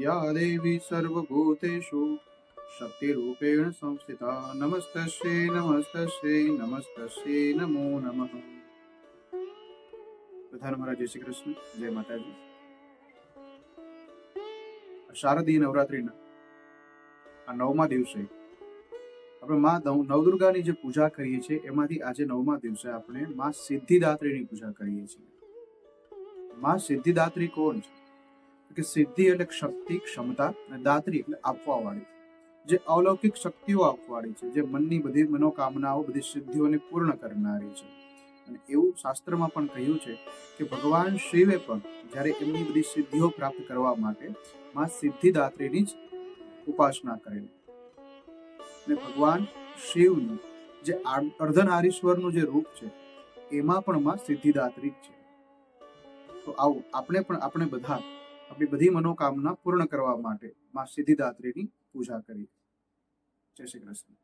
યા देवी सर्वभूतेषु शक्तिरूपेण संस्थिता। नमस्तस्यै नमस्तस्यै नमस्तस्यै, नमो नमः। બધાને મારા જય શ્રી કૃષ્ણ જય માતાજી શારદીય નવરાત્રિના આ નવમા દિવસે આપણે માં નવ- નવદુર્ગાની જે પૂજા કરીએ છીએ, એમાંથી આજે નવમા દિવસે આપણે માં સિદ્ધિદાત્રીની પૂજા કરીએ છીએ। માં સિદ્ધિદાત્રી કોણ છે? કે સિદ્ધિ એટલે શક્તિ, ક્ષમતા અને દાત્રી એટલે આપવા વાળી જે અલૌકિક શક્તિઓ આપવાળી છે, જે મનની બધી મનોકામનાઓ, બધી સિદ્ધિઓને પૂર્ણ કરનારી છે. અને એવું શાસ્ત્રમાં પણ કહ્યું છે કે ભગવાન શિવે પણ જ્યારે એમની બધી સિદ્ધિઓ પ્રાપ્ત કરવા માટે માં સિદ્ધિદાત્રીની જ ઉપાસના કરેલી. અને ભગવાન શિવનું જે અર્ધનારીશ્વરનું જે રૂપ છે, એમાં પણ માં સિદ્ધિદાત્રી જ છે. તો આવું આપણે પણ, આપણે બધા આપણી બધી મનોકામના પૂર્ણ કરવા માટે માં સિદ્ધિદાત્રીની પૂજા કરી. જય શ્રી કૃષ્ણ.